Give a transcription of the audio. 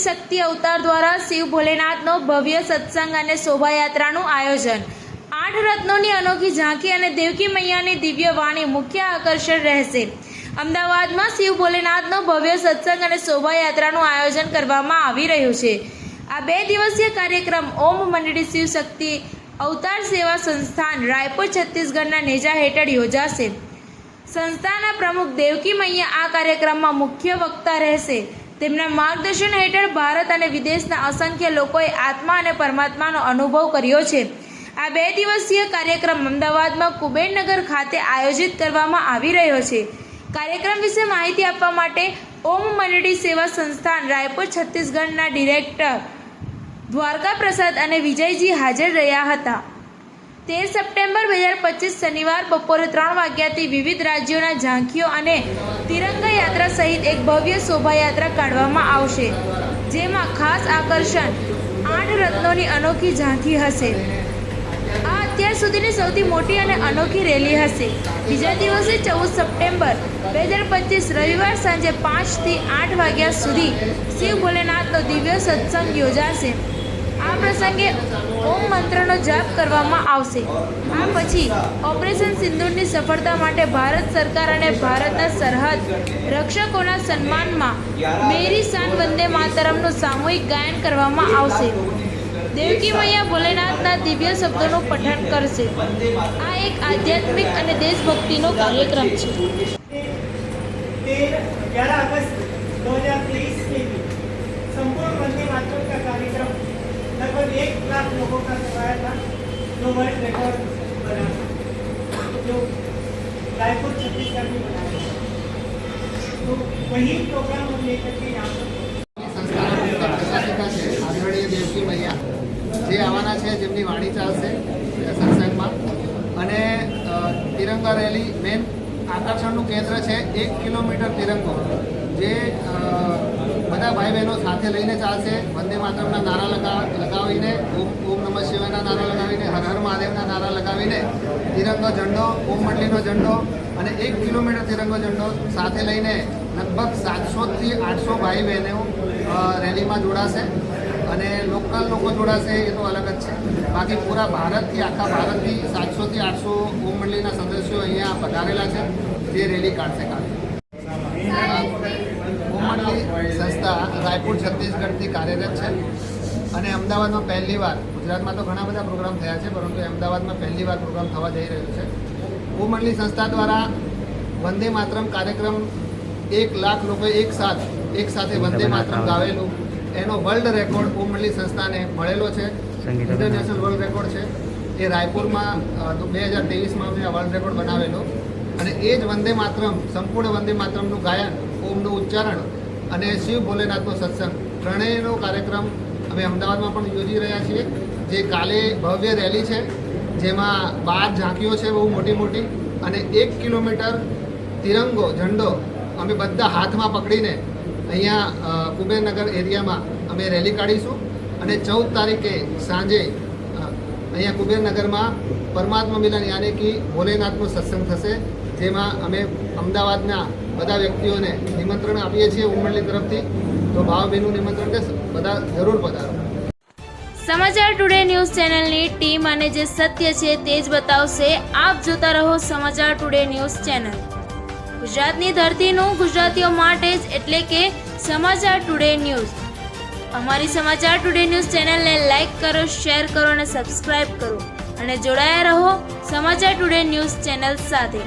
શિવશક્તિ અવતાર દ્વારા શિવ ભોલેનાથનો ભવ્ય સત્સંગ અને શોભાયાત્રાનું આયોજન. આઠ રત્નોની અનોખી ઝાંખી અને દેવકી મૈયાની દિવ્ય વાણી મુખ્ય આકર્ષણ રહેશે. અમદાવાદમાં શિવ ભોલેનાથનો ભવ્ય સત્સંગ અને શોભાયાત્રાનું આયોજન કરવામાં આવી રહ્યું છે. આ બે દિવસીય કાર્યક્રમ ઓમ મંડળી શિવ શક્તિ અવતાર સેવા સંસ્થાન રાયપુર છત્તીસગઢના નેજા હેઠળ યોજાશે. સંસ્થાના પ્રમુખ દેવકી મૈયા આ કાર્યક્રમમાં મુખ્ય વક્તા રહેશે. તેમના માર્ગદર્શન હેઠળ ભારત અને વિદેશના અસંખ્ય લોકોએ આત્મા અને પરમાત્માનો અનુભવ કર્યો છે. આ બે દિવસીય કાર્યક્રમ અમદાવાદમાં કુબેરનગર ખાતે આયોજિત કરવામાં આવી રહ્યો છે. કાર્યક્રમ વિશે માહિતી આપવા માટે ઓમ મંડળી સેવા સંસ્થાન રાયપુર છત્તીસગઢના ડિરેક્ટર દ્વારકા પ્રસાદ અને વિજયજી હાજર રહ્યા હતા. તેર સપ્ટેમ્બર બે હજાર પચીસ શનિવાર બપોરે ત્રણ વાગ્યાથી વિવિધ રાજ્યોના ઝાંખીઓ અને તિરંગા યાત્રા સહિત એક ભવ્ય શોભાયાત્રા કાઢવામાં આવશે, જેમાં ખાસ આકર્ષણ આઠ રત્નોની અનોખી ઝાંખી હશે. આ અત્યાર સુધીની સૌથી મોટી અને અનોખી રેલી હશે. બીજા દિવસે ચૌદ સપ્ટેમ્બર બે હજાર પચીસ રવિવાર સાંજે પાંચથી આઠ વાગ્યા સુધી શિવ ભોલેનાથનો દિવ્ય સત્સંગ યોજાશે. આ પ્રસંગે ઓમ મંત્રનો જાપ કરવામાં આવશે. આ પછી ઓપરેશન સિંદૂરની સફળતા માટે ભારત સરકાર અને ભારતના સરહદ રક્ષકોના સન્માનમાં મેરી સાન વંદે માતરમનું સામૂહિક ગાયન કરવામાં આવશે. દેવકી મૈયા ભોલેનાથના દિવ્ય શબ્દોનું પઠન કરશે. આ એક આધ્યાત્મિક અને દેશભક્તિનો કાર્યક્રમ છે. સંપૂર્ણ વંદે માતરમ लाख लोगों का करवाया था जो वर्ल्ड रिकॉर्ड बना था जो रायपुर छत्तीसगढ़ में बनाया था तो वही प्रोग्राम हम लेकर के यहाँ पर સંસ્થાના મુખ્ય પ્રશાસિકા છે આદરણીય દેવકી મૈયા જે આવવાના છે જેમની વાણી ચાલશે સત્સંગમાં અને અ, તિરંગા રેલી મેન આકર્ષણનું કેન્દ્ર છે એક કિલોમીટર તિરંગો જે બધા ભાઈ બહેનો સાથે લઈને ચાલશે. વંદે માતરમના નારા લગા, લગાવીને, ઓમ ઓમ નમઃ શિવાયના નારા લગાવીને, હર હર મહાદેવના નારા લગાવીને, તિરંગો ઝંડો, ઓમ મંડળીનો ઝંડો અને એક કિલોમીટર તિરંગો ઝંડો સાથે લઈને લગભગ સાતસોથી આઠસો ભાઈ બહેનો રેલીમાં જોડાશે અને લોકલ લોકો જોડાશે એ તો અલગ જ છે. બાકી પૂરા ભારતથી, આખા ભારતથી સાતસોથી આઠસો ઓમ મંડળીના સદસ્યો અહીંયા પધારેલા છે જે રેલી કાઢશે ઓમંડલી સંસ્થા રાયપુર છત્તીસગઢથી કાર્યરત છે. અને અમદાવાદમાં પહેલીવાર ગુજરાતમાં તો ઘણા બધા પ્રોગ્રામ થયા છે પરંતુ અમદાવાદમાં પહેલીવાર પ્રોગ્રામ થવા જઈ રહ્યો છે. ઓમંડલી સંસ્થા દ્વારા વંદે માતરમ કાર્યક્રમ એક લાખ લોકો એક સાથ એક સાથે વંદે માતરમ ગાવેલું. એનો વર્લ્ડ રેકોર્ડ ઓમંડલી સંસ્થાને મળેલો છે. ઇન્ટરનેશનલ વર્લ્ડ રેકોર્ડ છે. એ રાયપુરમાં બે હજાર ત્રેવીસમાં અમે આ વર્લ્ડ રેકોર્ડ બનાવેલો. અને એ જ વંદે માતરમ સંપૂર્ણ વંદે માતરમનું ગાયન ઓમનું ઉચ્ચારણ અને શિવ ભોલેનાથનો સત્સંગ. ત્રણેયનો કાર્યક્રમ અમે અમદાવાદમાં પણ યોજી રહ્યા છીએ. જે કાલે ભવ્ય રેલી છે, જેમાં બાર ઝાંકીઓ છે, બહુ મોટી મોટી, અને એક કિલોમીટર તિરંગો, ઝંડો અમે બધા હાથમાં પકડીને અહીંયા કુબેરનગર એરિયામાં અમે રેલી કાઢીશું. અને ચૌદ તારીખે સાંજે અહીંયા કુબેરનગરમાં પરમાત્મા મિલન યાની કે ભોલેનાથનો સત્સંગ થશે, જેમાં અમે અમદાવાદના બધા વ્યક્તિઓને નિમંત્રણ આપીએ છીએ ઉમરલી તરફથી. તો ભાવભીનું નિમંત્રણ છે બધા જરૂર પધારો. સમાચાર ટુડે ન્યૂઝ ચેનલની ટીમ અને જે સત્ય છે તે જ બતાવશે. આપ જોતા રહો સમાચાર ટુડે ન્યૂઝ ચેનલ. ગુજરાતની ધરતીનું ગુજરાતીઓ માટે જ એટલે કે સમાચાર ટુડે ન્યૂઝ. અમારી સમાચાર ટુડે ન્યૂઝ ચેનલને લાઈક કરો શેર કરો અને સબસ્ક્રાઇબ કરો. અને જોડાયા રહો સમાચાર ટુડે ન્યૂઝ ચેનલ સાથે.